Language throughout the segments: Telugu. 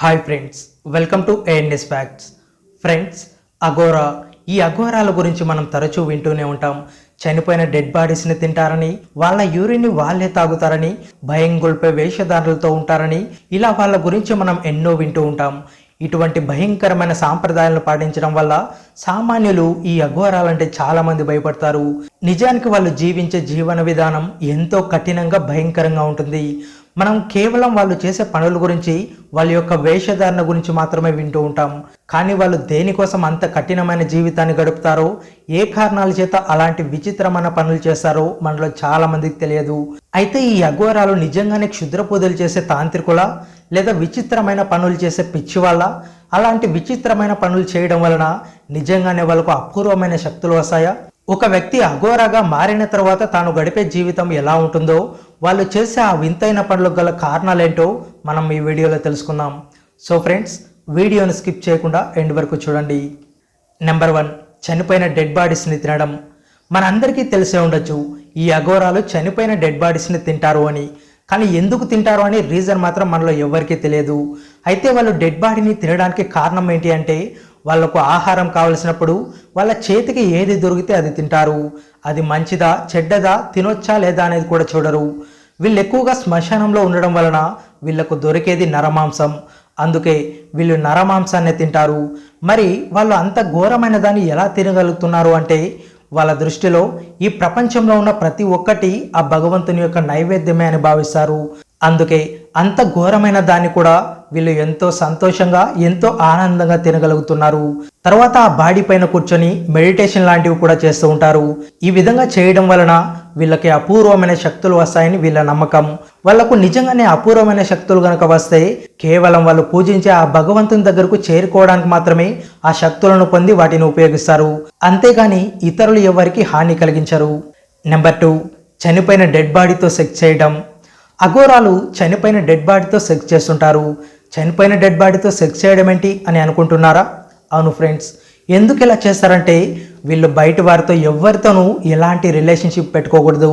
Hi friends welcome to ANS facts friends Aghora ఈ అఘోరాల గురించి మనం తరచూ వింటూనే ఉంటాం. చనిపోయిన డెడ్ బాడీస్ని తింటారని వాళ్ళ యూరిన్ని వాళ్ళే తాగుతారని భయం గొల్పే వేషధారులతో ఉంటారని ఇలా వాళ్ళ గురించి మనం ఎన్నో వింటూ ఉంటాం. ఇటువంటి భయంకరమైన సాంప్రదాయాలను పాటించడం వల్ల సామాన్యులు ఈ అఘోరాలంటే చాలామంది భయపడతారు. నిజానికి వాళ్ళు జీవించే జీవన విధానం ఎంతో కఠినంగా భయంకరంగా ఉంటుంది. మనం కేవలం వాళ్ళు చేసే పనుల గురించి వాళ్ళ యొక్క వేషధారణ గురించి మాత్రమే వింటూ ఉంటాం. కానీ వాళ్ళు దేనికోసం అంత కఠినమైన జీవితాన్ని గడుపుతారో ఏ కారణాల చేత అలాంటి విచిత్రమైన పనులు చేస్తారో మనలో చాలా మందికి తెలియదు. అయితే ఈ అఘోరాలు నిజంగానే క్షుద్ర పూజలు చేసే తాంత్రికుల లేదా విచిత్రమైన పనులు చేసే పిచ్చి వాళ్ళ అలాంటి విచిత్రమైన పనులు చేయడం వలన నిజంగానే వాళ్ళకు అపూర్వమైన శక్తులు వస్తాయా? ఒక వ్యక్తి అఘోరాగా మారిన తర్వాత తాను గడిపే జీవితం ఎలా ఉంటుందో వాళ్ళు చేసే ఆ వింతైన పనులకు గల కారణాలేంటో మనం ఈ వీడియోలో తెలుసుకుందాం. సో ఫ్రెండ్స్ వీడియోని స్కిప్ చేయకుండా ఎండ్ వరకు చూడండి. నెంబర్ వన్ చనిపోయిన డెడ్ బాడీస్ని తినడం. మనందరికీ తెలిసే ఉండొచ్చు ఈ అఘోరాలు చనిపోయిన డెడ్ బాడీస్ని తింటారు అని. కానీ ఎందుకు తింటారు అని రీజన్ మాత్రం మనలో ఎవరికీ తెలియదు. అయితే వాళ్ళు డెడ్ బాడీని తినడానికి కారణం ఏంటి అంటే వాళ్ళకు ఆహారం కావలసినప్పుడు వాళ్ళ చేతికి ఏది దొరికితే అది తింటారు. అది మంచిదా చెడ్డదా తినొచ్చా లేదా అనేది కూడా చూడరు. వీళ్ళు ఎక్కువగా శ్మశానంలో ఉండడం వలన వీళ్ళకు దొరికేది నరమాంసం. అందుకే వీళ్ళు నరమాంసాన్ని తింటారు. మరి వాళ్ళు అంత ఘోరమైన దాన్ని ఎలా తినగలుగుతున్నారు అంటే వాళ్ళ దృష్టిలో ఈ ప్రపంచంలో ఉన్న ప్రతి ఒక్కటి ఆ భగవంతుని యొక్క నైవేద్యమే అని భావిస్తారు. అందుకే అంత ఘోరమైన దాన్ని కూడా వీళ్ళు ఎంతో సంతోషంగా ఎంతో ఆనందంగా తినగలుగుతున్నారు. తర్వాత ఆ బాడీ పైన కూర్చొని మెడిటేషన్ లాంటివి కూడా చేస్తూ ఉంటారు. ఈ విధంగా చేయడం వలన వీళ్ళకి అపూర్వమైన శక్తులు వస్తాయని వీళ్ళ నమ్మకం. వాళ్ళకు నిజంగానే అపూర్వమైన శక్తులు కనుక వస్తే కేవలం వాళ్ళు పూజించే ఆ భగవంతుని దగ్గరకు చేరుకోవడానికి మాత్రమే ఆ శక్తులను పొంది వాటిని ఉపయోగిస్తారు. అంతేగాని ఇతరులు ఎవరికి హాని కలిగించరు. నెంబర్ టూ చనిపోయిన డెడ్ బాడీతో సెక్స్ చేయడం. అఘోరాలు చనిపోయిన డెడ్ బాడీతో సెక్స్ చేస్తుంటారు. చనిపోయిన డెడ్ బాడీతో సెక్స్ చేయడం ఏంటి అని అనుకుంటున్నారా? అవును ఫ్రెండ్స్ ఎందుకు ఇలా చేస్తారంటే వీళ్ళు బయట వారితో ఎవరితోనూ ఎలాంటి రిలేషన్షిప్ పెట్టుకోకూడదు.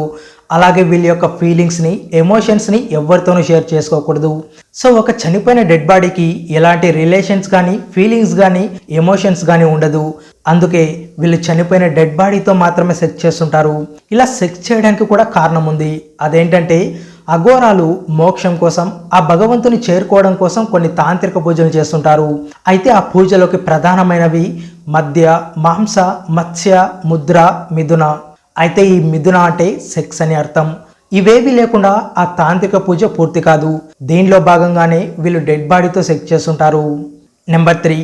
అలాగే వీళ్ళ యొక్క ఫీలింగ్స్ని ఎమోషన్స్ని ఎవరితోనూ షేర్ చేసుకోకూడదు. సో ఒక చనిపోయిన డెడ్ బాడీకి ఎలాంటి రిలేషన్స్ కానీ ఫీలింగ్స్ కానీ ఎమోషన్స్ కానీ ఉండదు. అందుకే వీళ్ళు చనిపోయిన డెడ్ బాడీతో మాత్రమే సెక్స్ చేస్తుంటారు. ఇలా సెక్స్ చేయడానికి కూడా కారణం ఉంది. అదేంటంటే అఘోరాలు మోక్షం కోసం ఆ భగవంతుని చేరుకోవడం కోసం కొన్ని తాంత్రిక పూజలు చేస్తుంటారు. అయితే ఆ పూజలోకి ప్రధానమైనవి మద్య మాంస మత్స్య ముద్ర మిథున. అయితే ఈ మిథున అంటే సెక్స్ అని అర్థం. ఇవేవి లేకుండా ఆ తాంత్రిక పూజ పూర్తి కాదు. దీనిలో భాగంగానే వీళ్ళు డెడ్ బాడీతో సెక్స్ చేస్తుంటారు. నెంబర్ త్రీ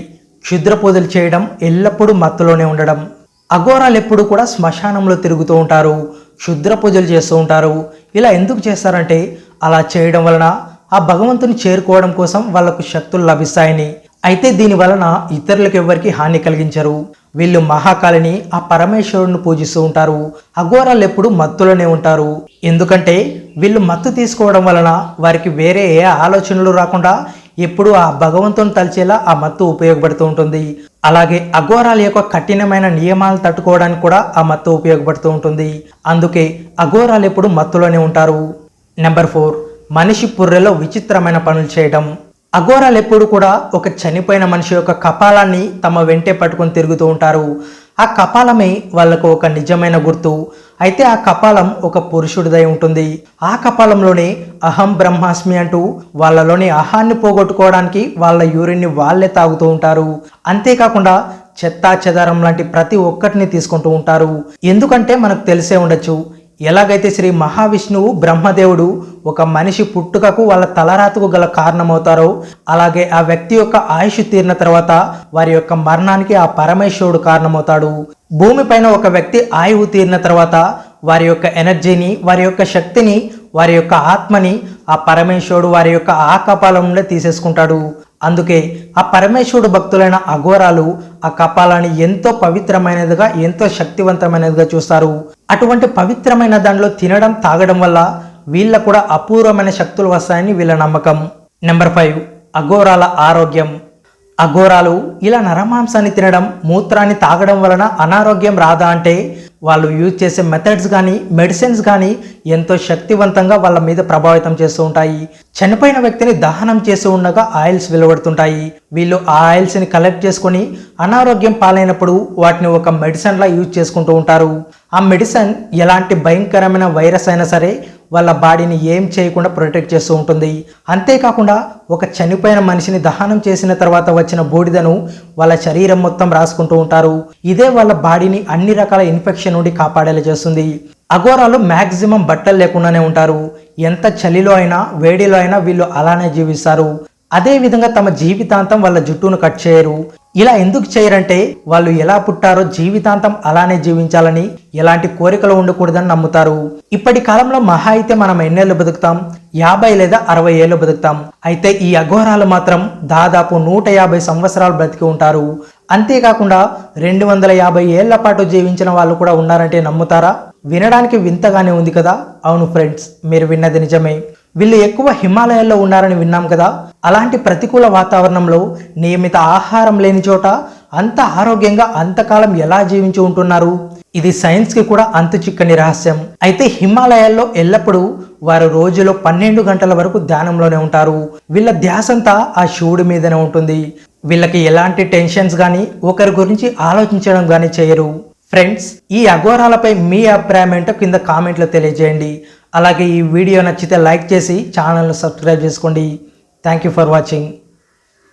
క్షుద్ర పూజలు చేయడం ఎల్లప్పుడూ మత్తులోనే ఉండడం. అఘోరాలు ఎప్పుడు కూడా శ్మశానంలో తిరుగుతూ ఉంటారు. క్షుద్ర పూజలు చేస్తూ ఉంటారు. ఇలా ఎందుకు చేస్తారంటే అలా చేయడం వలన ఆ భగవంతుని చేరుకోవడం కోసం వాళ్ళకు శక్తులు లభిస్తాయని. అయితే దీని వలన ఇతరులకు ఎవరికి హాని కలిగించరు. వీళ్ళు మహాకాళిని ఆ పరమేశ్వరుని పూజిస్తూ ఉంటారు. అఘోరాలు ఎప్పుడు మత్తులోనే ఉంటారు. ఎందుకంటే వీళ్ళు మత్తు తీసుకోవడం వలన వారికి వేరే ఏ ఆలోచనలు రాకుండా ఎప్పుడు ఆ భగవంతుని తలిచేలా ఆ మత్తు ఉపయోగపడుతూ ఉంటుంది. అలాగే అఘోరాల యొక్క కఠినమైన నియమాలు తట్టుకోవడానికి కూడా ఆ మత్తు ఉపయోగపడుతూ ఉంటుంది. అందుకే అఘోరాలు ఎప్పుడు మత్తులోనే ఉంటారు. నెంబర్ ఫోర్ మనిషి పుర్రెలో విచిత్రమైన పనులు చేయడం. అఘోరాలు ఎప్పుడు కూడా ఒక చనిపోయిన మనిషి యొక్క కపాలాన్ని తమ వెంటే పట్టుకొని తిరుగుతూ ఉంటారు. ఆ కపాలమే వాళ్ళకు ఒక నిజమైన గుర్తు. అయితే ఆ కపాలం ఒక పురుషుడిదై ఉంటుంది. ఆ కపాలంలోనే అహం బ్రహ్మాస్మి అంటూ వాళ్ళలోని అహాన్ని పోగొట్టుకోవడానికి వాళ్ళ యూరిన్ని వాళ్ళే తాగుతూ ఉంటారు. అంతేకాకుండా చెత్తా చెదారం లాంటి ప్రతి ఒక్కటిని తీసుకుంటూ ఉంటారు. ఎందుకంటే మనకు తెలిసే ఉండొచ్చు ఎలాగైతే శ్రీ మహావిష్ణువు బ్రహ్మదేవుడు ఒక మనిషి పుట్టుకకు వాళ్ళ తలరాతకు గల కారణమవుతారో అలాగే ఆ వ్యక్తి యొక్క ఆయుష్ తీరిన తర్వాత వారి యొక్క మరణానికి ఆ పరమేశ్వరుడు కారణమవుతాడు. భూమిపైన ఒక వ్యక్తి ఆయువు తీరిన తర్వాత వారి యొక్క ఎనర్జీని వారి యొక్క శక్తిని వారి యొక్క ఆత్మని ఆ పరమేశ్వరుడు వారి యొక్క ఆ నుండి తీసేసుకుంటాడు. అందుకే ఆ పరమేశ్వరుడు భక్తులైన అఘోరాలు ఆ కపాలాన్ని ఎంతో పవిత్రమైనదిగా ఎంతో శక్తివంతమైనదిగా చూస్తారు. అటువంటి పవిత్రమైన దానిలో తినడం తాగడం వల్ల వీళ్ళ కూడా అపూర్వమైన శక్తులు వస్తాయని వీళ్ళ నమ్మకం. నెంబర్ ఫైవ్ అఘోరాల ఆరోగ్యం. అఘోరాలు ఇలా నరమాంసాన్ని తినడం మూత్రాన్ని తాగడం వలన అనారోగ్యం రాదా అంటే వాళ్ళు యూజ్ చేసే మెథడ్స్ కానీ మెడిసిన్స్ కానీ ఎంతో శక్తివంతంగా వాళ్ళ మీద ప్రభావితం చేస్తూ ఉంటాయి. చనిపోయిన వ్యక్తిని దహనం చేసి ఉండగా ఆయిల్స్ వెలువడుతుంటాయి. వీళ్ళు ఆ ఆయిల్స్ని కలెక్ట్ చేసుకొని అనారోగ్యం పాలైనప్పుడు వాటిని ఒక మెడిసిన్లా యూజ్ చేసుకుంటూ ఉంటారు. ఆ మెడిసిన్ ఎలాంటి భయంకరమైన వైరస్ అయినా సరే వాళ్ళ బాడీని ఏం చేయకుండా ప్రొటెక్ట్ చేస్తూ ఉంటుంది. అంతేకాకుండా ఒక చనిపోయిన మనిషిని దహనం చేసిన తర్వాత వచ్చిన బూడిదను వాళ్ళ శరీరం మొత్తం రాసుకుంటూ ఉంటారు. ఇదే వాళ్ళ బాడీని అన్ని రకాల ఇన్ఫెక్షన్ నుండి కాపాడేలా చేస్తుంది. అఘోరాలు మ్యాక్సిమం బట్టలు లేకుండానే ఉంటారు. ఎంత చలిలో అయినా వేడిలో అయినా వీళ్ళు అలానే జీవిస్తారు. అదేవిధంగా తమ జీవితాంతం వాళ్ళ జుట్టును కట్ చేయరు. ఇలా ఎందుకు చేయరంటే వాళ్ళు ఎలా పుట్టారో జీవితాంతం అలానే జీవించాలని ఎలాంటి కోరికలు ఉండకూడదని నమ్ముతారు. ఇప్పటి కాలంలో మహా అయితే మనం ఎన్నేళ్ళు బతుకుతాం? యాభై లేదా అరవై ఏళ్ళు బతుకుతాం. అయితే ఈ అఘోరాలు మాత్రం దాదాపు నూట యాభై సంవత్సరాలు బ్రతికి ఉంటారు. అంతేకాకుండా రెండు వందల యాభై ఏళ్ళ పాటు జీవించిన వాళ్ళు కూడా ఉన్నారంటే నమ్ముతారా? వినడానికి వింతగానే ఉంది కదా? అవును ఫ్రెండ్స్ మీరు విన్నది నిజమే. వీళ్ళు ఎక్కువ హిమాలయాల్లో ఉన్నారని విన్నాం కదా. అలాంటి ప్రతికూల వాతావరణంలో నియమిత ఆహారం లేని చోట అంత ఆరోగ్యంగా అంతకాలం ఎలా జీవించి ఉంటున్నారు? ఇది సైన్స్కి కూడా అంతు చిక్కని రహస్యం. అయితే హిమాలయాల్లో ఎల్లప్పుడూ వారు రోజులో పన్నెండు గంటల వరకు ధ్యానంలోనే ఉంటారు. వీళ్ళ ధ్యాసంతా ఆ శివుడి మీదనే ఉంటుంది. వీళ్ళకి ఎలాంటి టెన్షన్స్ కానీ ఒకరి గురించి ఆలోచించడం కానీ చేయరు. ఫ్రెండ్స్ ఈ అఘోరాలపై మీ అభిప్రాయం ఏంటో కింద కామెంట్లో తెలియజేయండి. అలాగే ఈ వీడియో నచ్చితే లైక్ చేసి ఛానల్ని సబ్స్క్రైబ్ చేసుకోండి. Thank you for watching